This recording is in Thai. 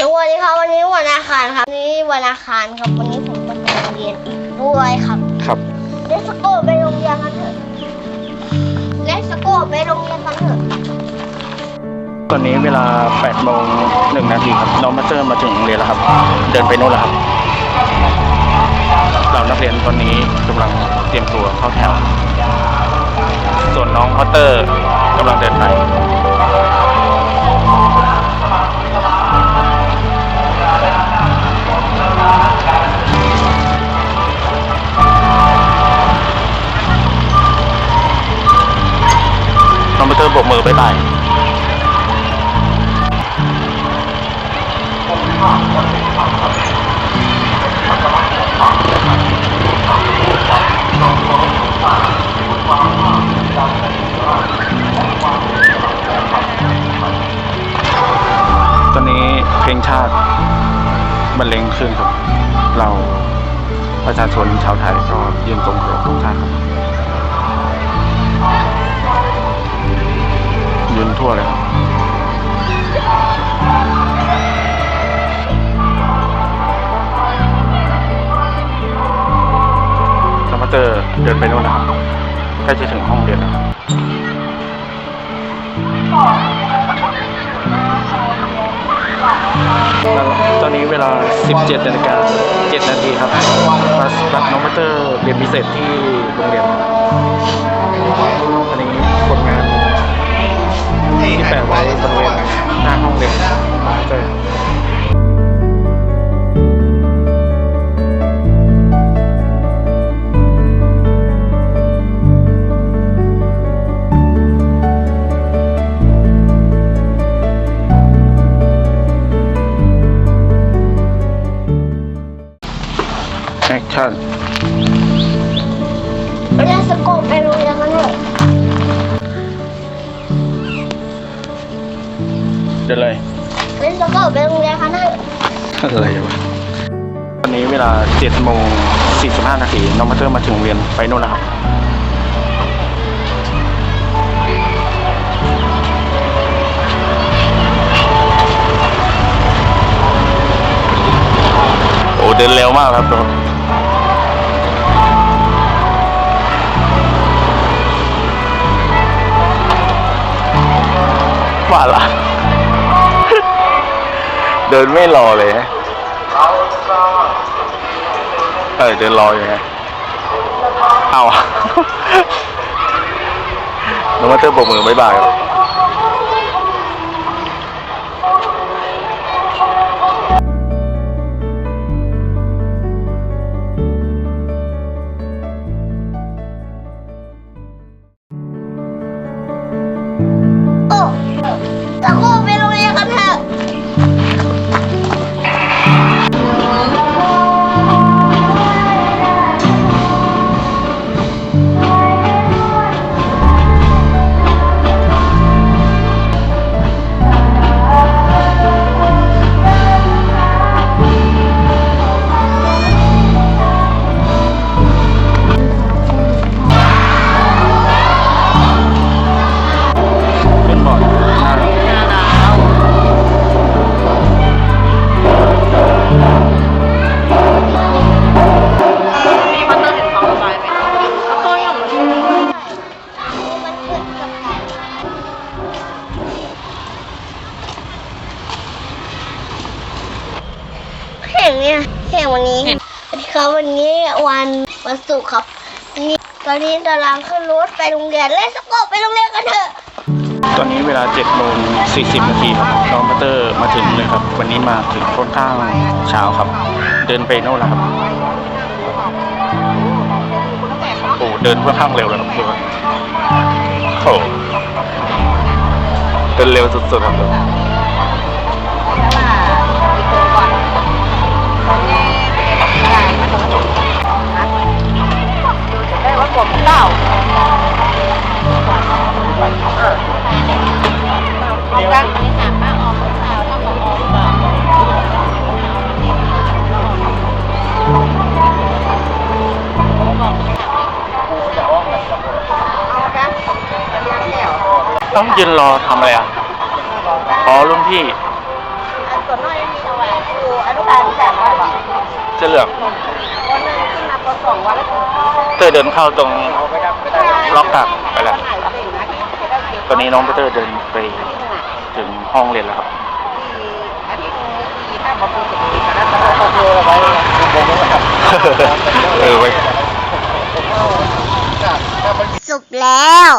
สวัสดีครับวันนี้วันอาคารครับวันนี้วันอาคารครับวันนี้ผมไปโรงเรียนด้วยครับครับเลสโกไปโรงเรียนกันเถอะเลสโกไปโรงเรียนกันเถอะตอนนี้เวลา8โมง1นาทีครับน้องมาเจอมาถึงโรงเรียนแล้วครับ เดินไปโน่นแล้วครับเรานักเรียนตอนนี้กำลังเตรียมตัวเข้าแถว ส่วนน้องพอตเตอร์กำลังเดินไป น้องพอตเตอร์โบกมือบ๊ายบายตอนนี้เพลงชาติบรรเลงขึ้นครับ เราประชาชนชาวไทยก็ยืนตรงเคารพธงชาติครับ ยืนทั่วเลยครับสมาเตอร์เดินไปโน่นนะครับใกล้จะถึงห้องเรียนแล้วตอนนี้เวลา 17นาฬิกา7นาทีครับมารับน้องมาเตอร์เรียนพิเศษที่โรงเรียนครับอันนี้ แอคชั่นเลสโกไปโรงเรียนกันเถอะเดินเลยเลสโกไปโรงเรียนกันเถอะอะไรวะตอนนี้เวลา7โมง45นาทีน้องมาเตอร์มาถึงโรงเรียนไปโน่นแล้วครับโอ้เดินเร็วมากครับตัว ป่าละเดินไม่รอเลยฮะเออเดินรออยู่ไงเอาน้องมาเตอร์โบกมือบ๊ายบายครับ งเนี่ยแข่งวันนี้สวัสดีครับวันนี้วันวันศุกร์ครับวันนี้ตอนนี้กำลังขึ้นรถไปโรงเรียนเลสโกไปโรงเรียนกันเถอะ ตอนนี้เวลา7โมง40นาทีครับน้องมาเตอร์มาถึงเลยครับ วันนี้มาถึงค่อนข้างเช้าครับ เดินไปโน่นแล้วครับโอ้เดินค่อนข้างเร็วเลยครับคือว่าโอ้เดินเร็วสุดๆครับ ต้องยืนรอทำอะไรอะอ๋อรุ่นพี่ตัวน้อยมีเอาไว้ครูอนุบาลแจกไว้บอกเสื้อเหลืองวันหนึงขึ้นมาปสองวันแล้วเธอเดินเข้าตรงล็อกตัดไปแล้วตอนนี้น้องเตอร์เดินไปถึงห้องเรียนแล้วครับอาทิตย์ที่ถ้าบอกเป็นสิบปีแล้วแต่เราเจอไว้เออไว้ สุกแล้ว